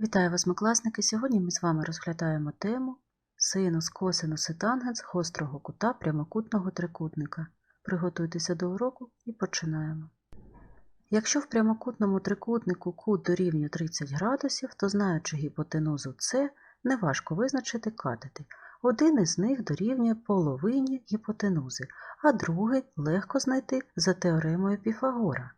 Вітаю вас, класники! Сьогодні ми з вами розглядаємо тему синус, косинус і тангенс гострого кута прямокутного трикутника. Приготуйтеся до уроку і починаємо. Якщо в прямокутному трикутнику кут дорівнює 30 градусів, то знаючи гіпотенузу С, неважко визначити катети. Один із них дорівнює половині гіпотенузи, а другий легко знайти за теоремою Піфагора.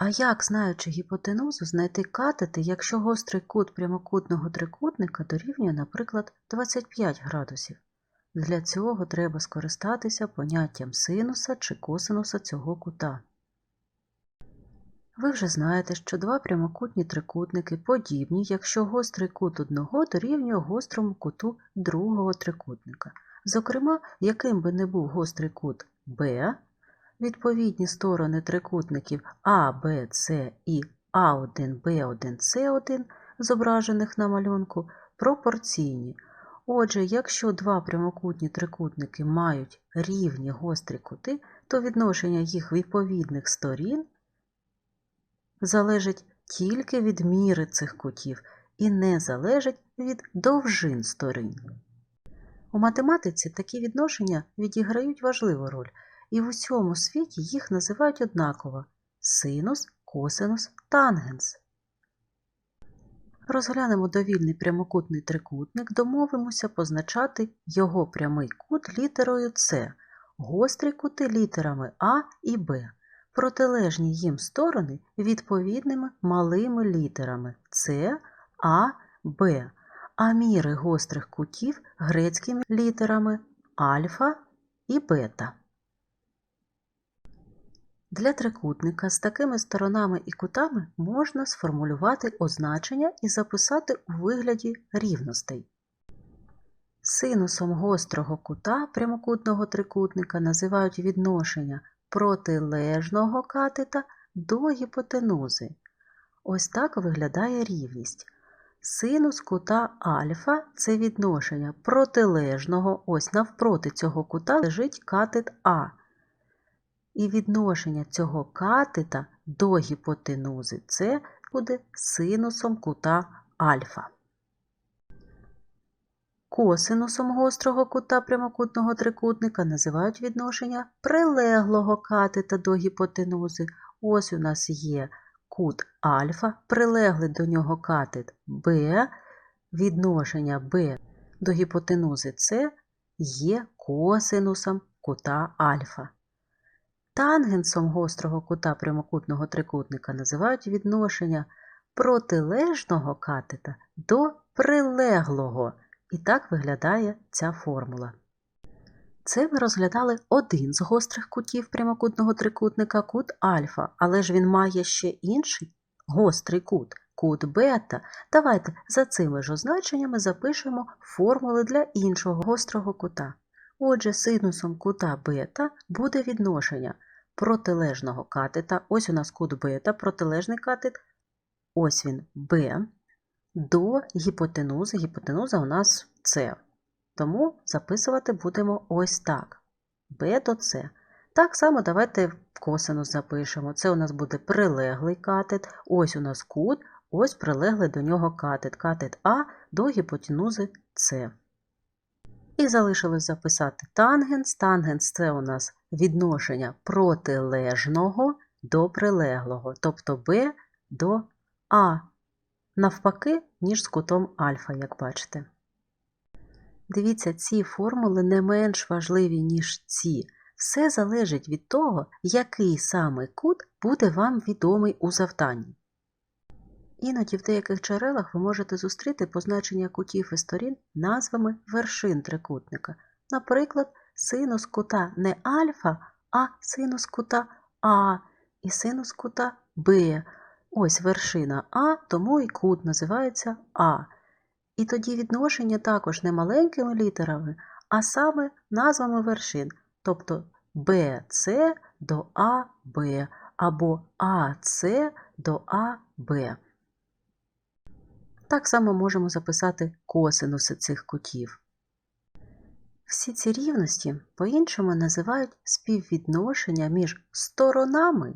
А як, знаючи гіпотенузу, знайти катети, якщо гострий кут прямокутного трикутника дорівнює, наприклад, 25 градусів? Для цього треба скористатися поняттям синуса чи косинуса цього кута. Ви вже знаєте, що два прямокутні трикутники подібні, якщо гострий кут одного дорівнює гострому куту другого трикутника. Зокрема, яким би не був гострий кут Б, Відповідні сторони трикутників А, Б, С і А1, Б1, С1, зображених на малюнку, пропорційні. Отже, якщо два прямокутні трикутники мають рівні гострі кути, то відношення їх відповідних сторін залежить тільки від міри цих кутів і не залежить від довжин сторін. У математиці такі відношення відіграють важливу роль і в усьому світі їх називають однаково синус, косинус, тангенс. Розглянемо довільний прямокутний трикутник, домовимося позначати його прямий кут літерою С, гострі кути літерами А і Б, протилежні їм сторони відповідними малими літерами С, А, Б, а міри гострих кутів грецькими літерами альфа і бета. Для трикутника з такими сторонами і кутами можна сформулювати означення і записати у вигляді рівностей. Синусом гострого кута прямокутного трикутника називають відношення протилежного катета до гіпотенузи. Ось так виглядає рівність. Синус кута альфа це відношення протилежного, ось навпроти цього кута лежить катет А і відношення цього катета до гіпотенузи С буде синусом кута альфа. Косинусом гострого кута прямокутного трикутника називають відношення прилеглого катета до гіпотенузи. Ось у нас є кут альфа, прилеглий до нього катет Б, відношення Б до гіпотенузи С є косинусом кута альфа. Тангенсом гострого кута прямокутного трикутника називають відношення протилежного катета до прилеглого. І так виглядає ця формула. Це ми розглядали один з гострих кутів прямокутного трикутника кут альфа, але ж він має ще інший гострий кут, кут бета. Давайте за цими ж означеннями запишемо формули для іншого гострого кута. Отже, синусом кута бета буде відношення протилежного катета. Ось у нас кут бета, протилежний катет, ось він Б, до гіпотенузи. Гіпотенуза у нас С. Тому записувати будемо ось так. Б до С. Так само давайте косинус запишемо. Це у нас буде прилеглий катет, ось у нас кут, ось прилеглий до нього катет. Катет А до гіпотенузи С. І залишилось записати тангенс. Тангенс це у нас відношення протилежного до прилеглого, тобто Б до А, навпаки, ніж з кутом альфа, як бачите. Дивіться, ці формули не менш важливі, ніж ці. Все залежить від того, який саме кут буде вам відомий у завданні. Іноді в деяких джерелах ви можете зустріти позначення кутів і сторін назвами вершин трикутника. Наприклад, синус кута не альфа, а синус кута А і синус кута Б. Ось вершина А, тому і кут називається А. І тоді відношення також не маленькими літерами, а саме назвами вершин, тобто БЦ до АБ або АС до АБ. Так само можемо записати косинуси цих кутів. Всі ці рівності по-іншому називають співвідношення між сторонами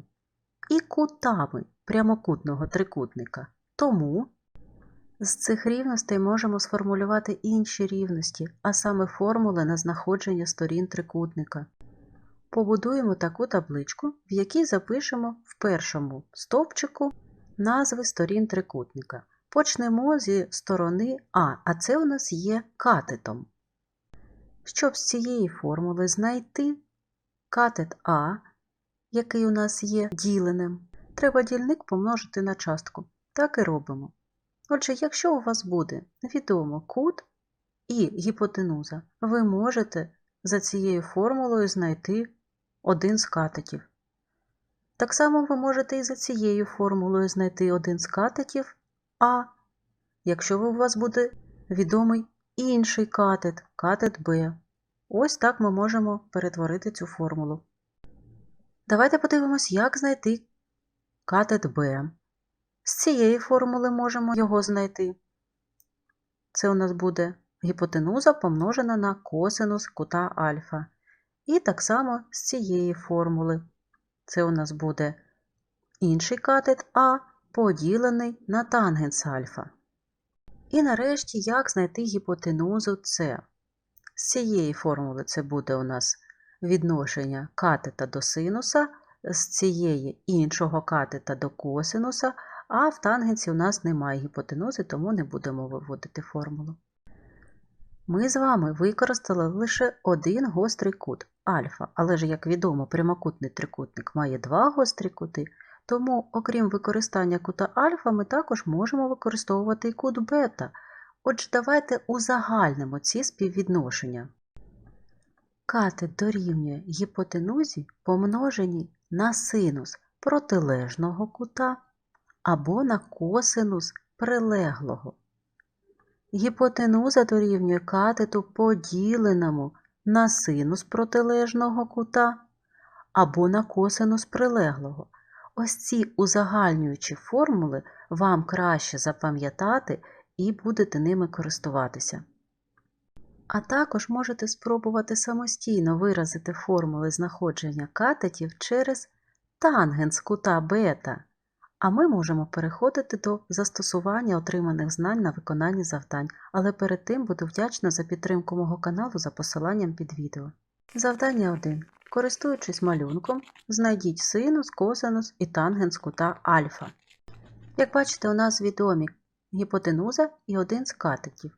і кутами прямокутного трикутника. Тому з цих рівностей можемо сформулювати інші рівності, а саме формули на знаходження сторін трикутника. Побудуємо таку табличку, в якій запишемо в першому стовпчику назви сторін трикутника. Почнемо зі сторони А, а це у нас є катетом. Щоб з цієї формули знайти катет А, який у нас є діленим, треба дільник помножити на частку. Так і робимо. Отже, якщо у вас буде відомо кут і гіпотенуза, ви можете за цією формулою знайти один з катетів. Так само ви можете і за цією формулою знайти один з катетів А, якщо у вас буде відомий інший катет, катет Б. Ось так ми можемо перетворити цю формулу. Давайте подивимось, як знайти катет Б. З цієї формули можемо його знайти. Це у нас буде гіпотенуза помножена на косинус кута альфа. І так само з цієї формули. Це у нас буде інший катет А поділений на тангенс альфа. І нарешті, як знайти гіпотенузу С. З цієї формули це буде у нас відношення катета до синуса, з цієї іншого катета до косинуса, а в тангенсі у нас немає гіпотенузи, тому не будемо виводити формулу. Ми з вами використали лише один гострий кут альфа, але ж, як відомо, прямокутний трикутник має два гострі кути, тому, окрім використання кута альфа, ми також можемо використовувати і кут бета. Отже, давайте узагальнимо ці співвідношення. Катет дорівнює гіпотенузі помноженій на синус протилежного кута або на косинус прилеглого. Гіпотенуза дорівнює катету поділеному на синус протилежного кута або на косинус прилеглого. Ось ці узагальнюючі формули вам краще запам'ятати і будете ними користуватися. А також можете спробувати самостійно виразити формули знаходження катетів через тангенс кута бета. А ми можемо переходити до застосування отриманих знань на виконанні завдань, але перед тим буду вдячна за підтримку мого каналу за посиланням під відео. Завдання 1. Користуючись малюнком, знайдіть синус, косинус і тангенс кута альфа. Як бачите, у нас відомі гіпотенуза і один з катетів.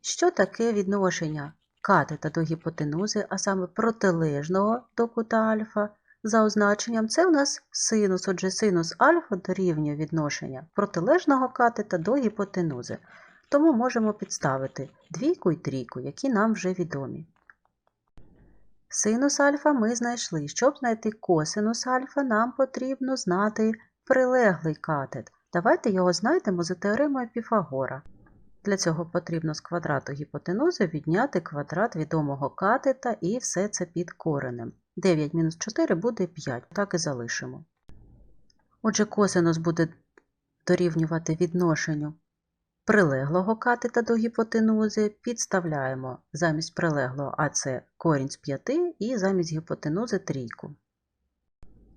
Що таке відношення катета до гіпотенузи, а саме протилежного до кута альфа? За означенням, це у нас синус, отже, синус альфа дорівнює відношення протилежного катета до гіпотенузи. Тому можемо підставити двійку і трійку, які нам вже відомі. Синус альфа ми знайшли. Щоб знайти косинус альфа, нам потрібно знати прилеглий катет. Давайте його знайдемо за теоремою Піфагора. Для цього потрібно з квадрату гіпотенузи відняти квадрат відомого катета і все це під коренем. 9 мінус 4 буде 5, так і залишимо. Отже, косинус буде дорівнювати відношенню прилеглого катета до гіпотенузи, підставляємо замість прилеглого, а це корінь з 5 і замість гіпотенузи трійку.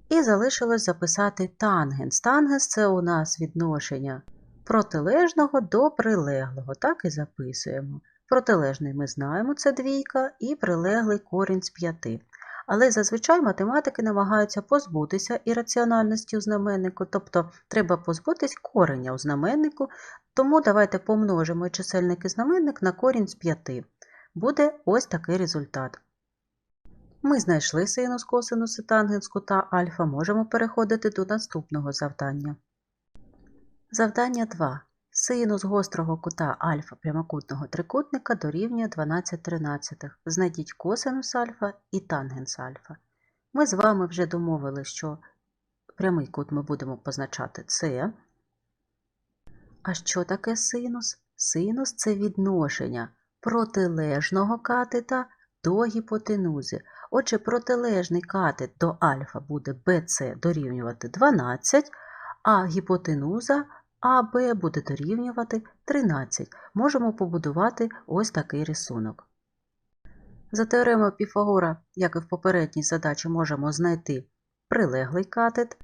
І залишилось записати тангенс. Тангенс це у нас відношення протилежного до прилеглого, так і записуємо. Протилежний ми знаємо, це двійка, і прилеглий корінь з 5. Але зазвичай математики намагаються позбутися ірраціональності у знаменнику, тобто треба позбутись кореня у знаменнику, тому давайте помножимо чисельник і знаменник на корінь з 5. Буде ось такий результат. Ми знайшли синус, косинус і тангенс кута альфа, можемо переходити до наступного завдання. Завдання 2. Синус гострого кута альфа прямокутного трикутника дорівнює 12 тринадцятих. Знайдіть косинус альфа і тангенс альфа. Ми з вами вже домовили, що прямий кут ми будемо позначати С. А що таке синус? Синус це відношення протилежного катета до гіпотенузи. Отже, протилежний катет до альфа буде BC дорівнювати 12, а гіпотенуза АБ буде дорівнювати 13. Можемо побудувати ось такий рисунок. За теоремою Піфагора, як і в попередній задачі, можемо знайти прилеглий катет.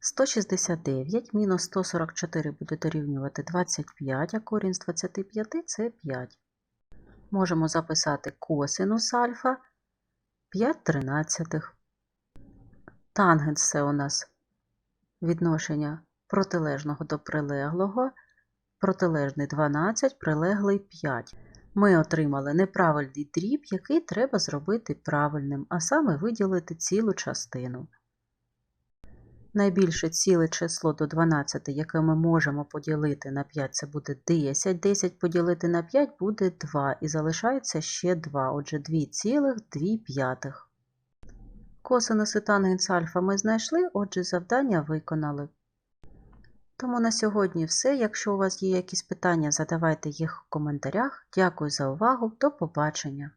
169 мінус 144 буде дорівнювати 25, а корінь з 25 – це 5. Можемо записати косинус альфа 5 тринадцятих. Тангенс – це у нас відношення протилежного до прилеглого, протилежний 12, прилеглий 5. Ми отримали неправильний дріб, який треба зробити правильним, а саме виділити цілу частину. Найбільше ціле число до 12, яке ми можемо поділити на 5, це буде 10. 10 поділити на 5 буде 2 і залишається ще 2, отже 2,2 п'ятих. Косинус і тангенс альфа ми знайшли, отже завдання виконали. Тому на сьогодні все. Якщо у вас є якісь питання, задавайте їх в коментарях. Дякую за увагу. До побачення!